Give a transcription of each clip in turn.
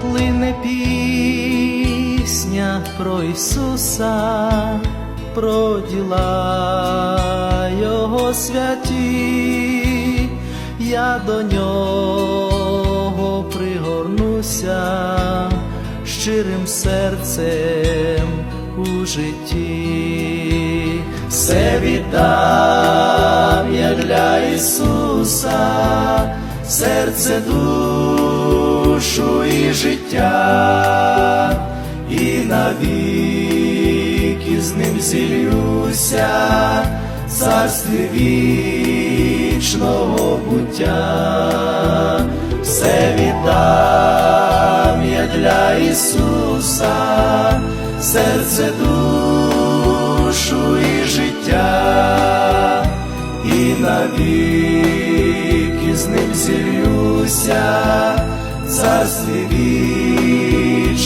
Плине пісня про Ісуса, про діла Його святі, я до нього пригорнуся щирим серцем у житті, все віддам я для Ісуса, серце душу і життя, і навіки з ним зілюся, царстві вічного буття, все віддам я для Ісуса, серце душу і життя, і навіки з ним зілюся, царстві вічного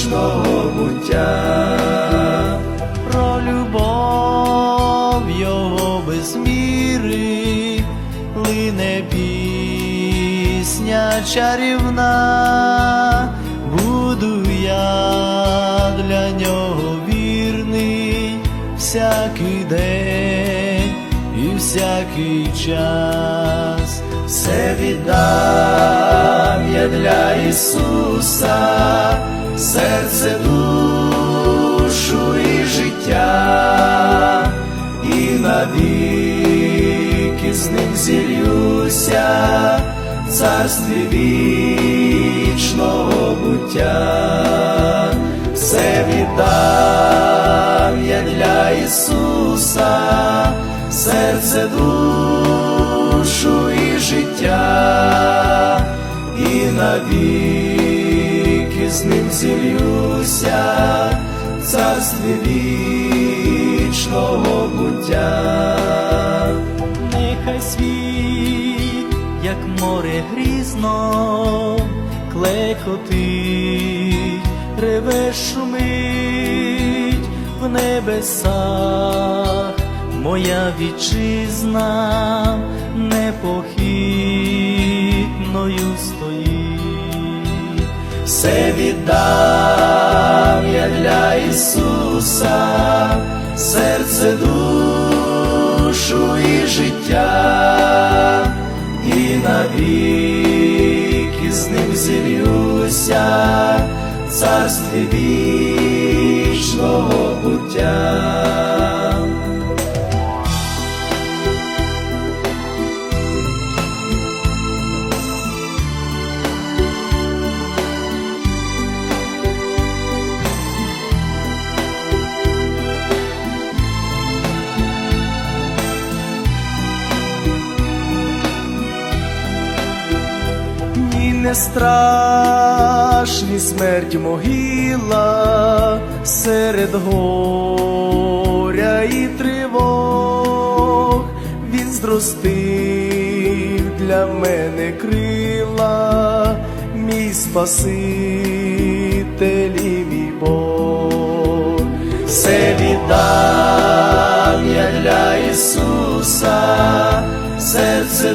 буття, про любов його без міри, чарівна, буду я всякий день і всякий час, все віддам я для Ісуса, серце душу і життя, і навіки з ним зілюся, в царстві вічного буття, все віддам Ісуса, серце душу і життя, і навіки з ним зілюся, царстві вічного буття. Нехай світ, як море грізно, клекотить, реве шумить в небесах, моя вітчизна непохитною стоїть, все віддам я для Ісуса, серце душу і життя, і навіки з ним зілюся, царстві вічного не страшні смерть могила серед горя і тривог, він зростив для мене крила, мій Спаситель і мій Бог, все віддам я для Ісуса, серце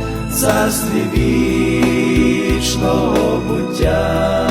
царстві вічного буття.